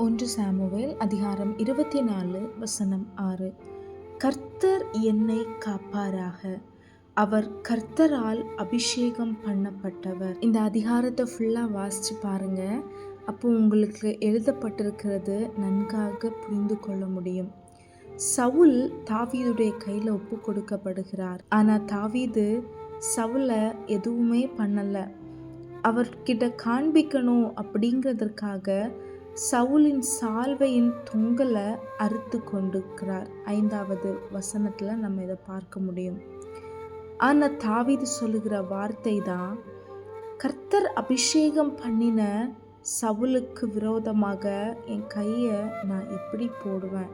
ஒன்று சாமுவேல் அதிகாரம் இருபத்தி நாலு வசனம் ஆறு. கர்த்தர் என்னை காப்பாராக. அவர் கர்த்தரால் அபிஷேகம் பண்ணப்பட்டவர். இந்த அதிகாரத்தை ஃபுல்லாக வாசித்து பாருங்க. அப்போ உங்களுக்கு எழுதப்பட்டிருக்கிறது நன்காக புரிந்து கொள்ள முடியும். சவுல் தாவீதுடைய கையில் ஒப்பு கொடுக்கப்படுகிறார். ஆனால் தாவீது சவுலை எதுவுமே பண்ணலை. அவர்கிட்ட காண்பிக்கணும் அப்படிங்கிறதற்காக சவுலின் சால்வையின் தொங்கலை அறுத்து கொண்டிருக்கிறார். ஐந்தாவது வசனத்தில் நம்ம இதை பார்க்க முடியும். ஆனால் தாவிது சொல்லுகிற வார்த்தை தான் கர்த்தர் அபிஷேகம் பண்ணின சவுலுக்கு விரோதமாக என் கையை நான் எப்படி போடுவேன்?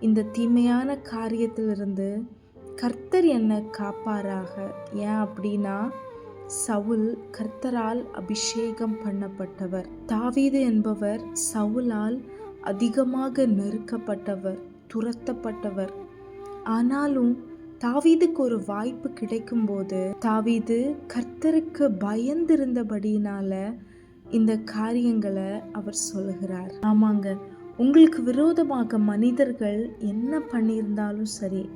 இந்த தீமையான காரியத்திலிருந்து கர்த்தர் என்னை காப்பாராக. ஏன் அப்படின்னா சவுல் கர்த்தரால் அபிஷேகம் பண்ணப்பட்டவர். தாவீது என்பவர் சவுலால் அதிகமாக நெருக்கப்பட்டவர் துரத்தப்பட்டவர். ஆனாலும் தாவீதுக்கு ஒரு வாய்ப்பு கிடைக்கும் போது தாவீது கர்த்தருக்கு பயந்திருந்தபடியினால இந்த காரியங்களை அவர் சொல்லுகிறார். ஆமாங்க உங்களுக்கு விரோதமாக மனிதர்கள் என்ன பண்ணியிருந்தாலும் சரி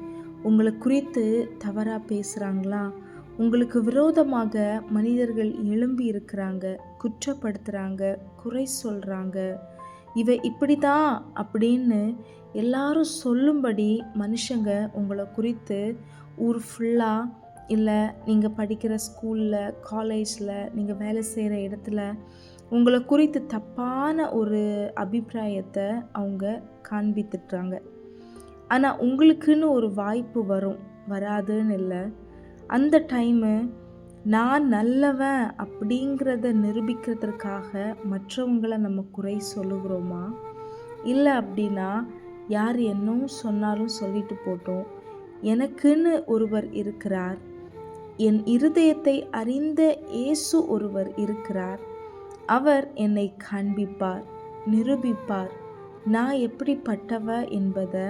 உங்களை குறித்து தவறாக பேசுகிறாங்களா உங்களுக்கு விரோதமாக மனிதர்கள் எழும்பி இருக்கிறாங்க குற்றப்படுத்துகிறாங்க குறை சொல்கிறாங்க இவ இப்படி தான் அப்படின்னு எல்லாரும் சொல்லும்படி மனுஷங்க உங்களை குறித்து ஊர் ஃபுல்லாக இல்லை நீங்கள் படிக்கிற ஸ்கூலில் காலேஜில் நீங்கள் வேலை செய்கிற இடத்துல உங்களை குறித்து தப்பான ஒரு அபிப்பிராயத்தை அவங்க காண்பித்துட்றாங்க. ஆனால் உங்களுக்குன்னு ஒரு வாய்ப்பு வரும் வராதுன்னு இல்லை. அந்த டைமு நான் நல்லவன் அப்படிங்கிறத நிரூபிக்கிறதுக்காக மற்றவங்களை நம்ம குறை சொல்லுகிறோமா? இல்லை அப்படின்னா யார் என்னவும் சொன்னாலும் சொல்லிட்டு போட்டோம். எனக்குன்னு ஒருவர் இருக்கிறார். என் இருதயத்தை அறிந்த இயேசு ஒருவர் இருக்கிறார். அவர் என்னை காண்பிப்பார் நிரூபிப்பார். நான் எப்படிப்பட்டவ என்பதை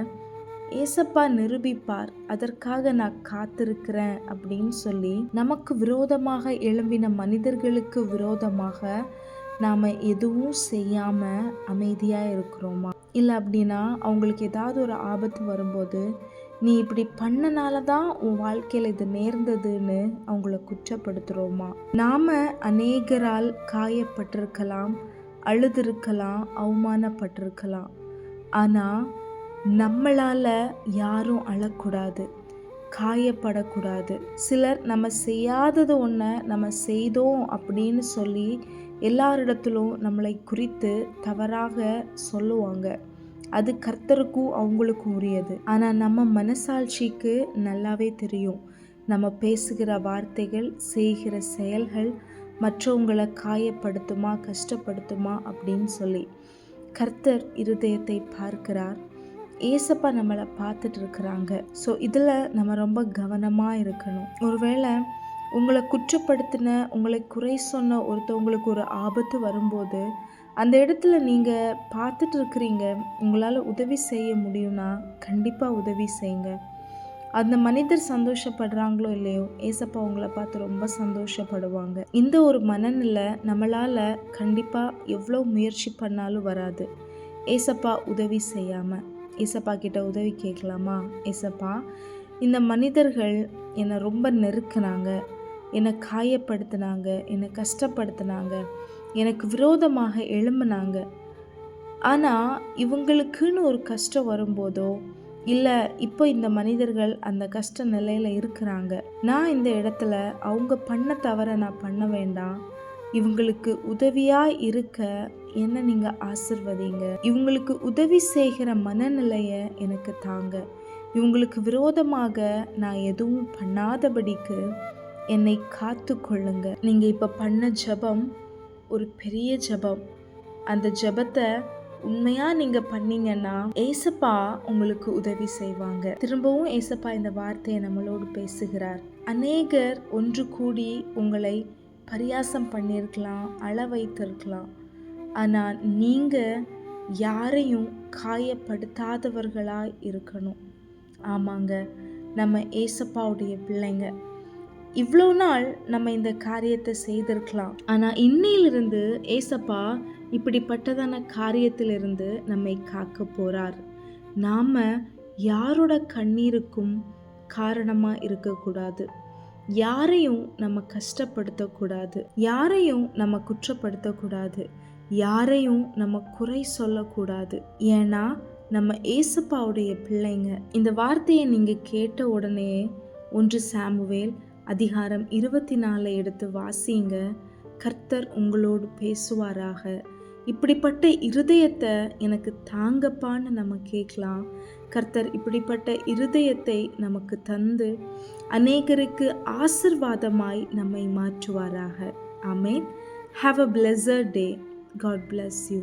ஏசப்பா நிரூபிப்பார் அதற்காக நான் காத்திருக்கிறேன் அப்படின்னு சொல்லி நமக்கு விரோதமாக எழும்பின மனிதர்களுக்கு விரோதமாக நாம் எதுவும் செய்யாமல் அமைதியாக இருக்கிறோமா? இல்லை அப்படின்னா அவங்களுக்கு ஏதாவது ஒரு ஆபத்து வரும்போது நீ இப்படி பண்ணனால தான் உன் வாழ்க்கையில் இது நேர்ந்ததுன்னு அவங்கள குற்றப்படுத்துகிறோமா நாம் அநேகரால் காயப்பட்டிருக்கலாம் அழுதுருக்கலாம் அவமானப்பட்டிருக்கலாம். ஆனால் நம்மளால் யாரும் அழக்கூடாது காயப்படக்கூடாது. சிலர் நம்ம செய்யாதது ஒன்றை நம்ம செய்தோம் அப்படின்னு சொல்லி எல்லாரிடத்திலும் நம்மளை குறித்து தவறாக சொல்லுவாங்க. அது கர்த்தருக்கும் அவங்களுக்கும் உரியது. ஆனால் நம்ம மனசாட்சிக்கு நல்லாவே தெரியும். நம்ம பேசுகிற வார்த்தைகள் செய்கிற செயல்கள் மற்றவங்களை காயப்படுத்துமா கஷ்டப்படுத்துமா அப்படின்னு சொல்லி. கர்த்தர் இருதயத்தை பார்க்கிறார். ஏசப்பா நம்மளை பார்த்துட்டு இருக்கிறாங்க ஸோ இதில் நம்ம ரொம்ப கவனமாக இருக்கணும். ஒருவேளை உங்களை குற்றப்படுத்தின உங்களை குறை சொன்ன ஒருத்தவங்களுக்கு ஒரு ஆபத்து வரும்போது அந்த இடத்துல நீங்கள் பார்த்துட்டு இருக்கிறீங்க உங்களால் உதவி செய்ய முடியும்னா கண்டிப்பாக உதவி செய்யுங்க. அந்த மனிதர் சந்தோஷப்படுறாங்களோ இல்லையோ ஏசப்பா உங்களை பார்த்து ரொம்ப சந்தோஷப்படுவாங்க. இந்த ஒரு மனநிலை நம்மளால் கண்டிப்பாக எவ்வளோ முயற்சி பண்ணாலும் வராது. ஏசப்பா உதவி செய்யாமல் ஏசப்பா கிட்ட உதவி கேட்கலாமா? ஏசப்பா இந்த மனிதர்கள் என்னை ரொம்ப நெருக்கினாங்க. என்னை காயப்படுத்தினாங்க. என்னை கஷ்டப்படுத்தினாங்க. எனக்கு விரோதமாக எழும்பினாங்க. ஆனால் இவங்களுக்குன்னு ஒரு கஷ்டம் வரும்போதோ இல்லை இப்போ இந்த மனிதர்கள் அந்த கஷ்ட நிலையில் இருக்கிறாங்க. நான் இந்த இடத்துல அவங்க பண்ண தவிர நான் பண்ண வேண்டாம். இவங்களுக்கு உதவியாக இருக்க என்ன நீங்கள் ஆசிர்வதிங்க? இவங்களுக்கு உதவி செய்கிற மனநிலையை எனக்கு தாங்க. இவங்களுக்கு விரோதமாக நான் எதுவும் பண்ணாதபடிக்கு என்னை காத்து கொள்ளுங்க நீங்கள் இப்போ பண்ண ஜபம் ஒரு பெரிய ஜபம். அந்த ஜபத்தை உண்மையாக நீங்கள் பண்ணீங்கன்னா ஏசப்பா உங்களுக்கு உதவி செய்வாங்க. திரும்பவும் ஏசப்பா இந்த வார்த்தையை நம்மளோடு பேசுகிறார். அநேகர் ஒன்று கூடி உங்களை பரியாசம் பண்ணியிருக்கலாம் அள வைத்திருக்கலாம் ஆனால் நீங்கள் யாரையும் காயப்படுத்தாதவர்களாக இருக்கணும். ஆமாங்க நம்ம ஏசப்பாவுடைய பிள்ளைங்க. இவ்வளோ நாள் நம்ம இந்த காரியத்தை செய்திருக்கலாம். ஆனால் இன்னையிலிருந்து ஏசப்பா இப்படிப்பட்டதான காரியத்திலிருந்து நம்மை காக்க போகிறார் நாம் யாரோட கண்ணீருக்கும் காரணமாக இருக்கக்கூடாது. யாரையும் நம்ம கஷ்டப்படுத்தக்கூடாது. யாரையும் நம்ம குற்றப்படுத்தக்கூடாது. யாரையும் நம்ம குறை சொல்லக்கூடாது. ஏன்னா நம்ம ஏசப்பாவுடைய பிள்ளைங்க. இந்த வார்த்தையை நீங்கள் கேட்ட உடனே ஒன்று சாமுவேல் அதிகாரம் இருபத்தி நாலை எடுத்து வாசிங்க. கர்த்தர் உங்களோடு பேசுவாராக. இப்படிப்பட்ட இருதயத்தை எனக்கு தாங்கப்பான்னு நம்ம கேட்கலாம். கர்த்தர் இப்படிப்பட்ட இருதயத்தை நமக்கு தந்து அநேகருக்கு ஆசிர்வாதமாய் நம்மை மாற்றுவாராக. Amen have a pleasure day God bless you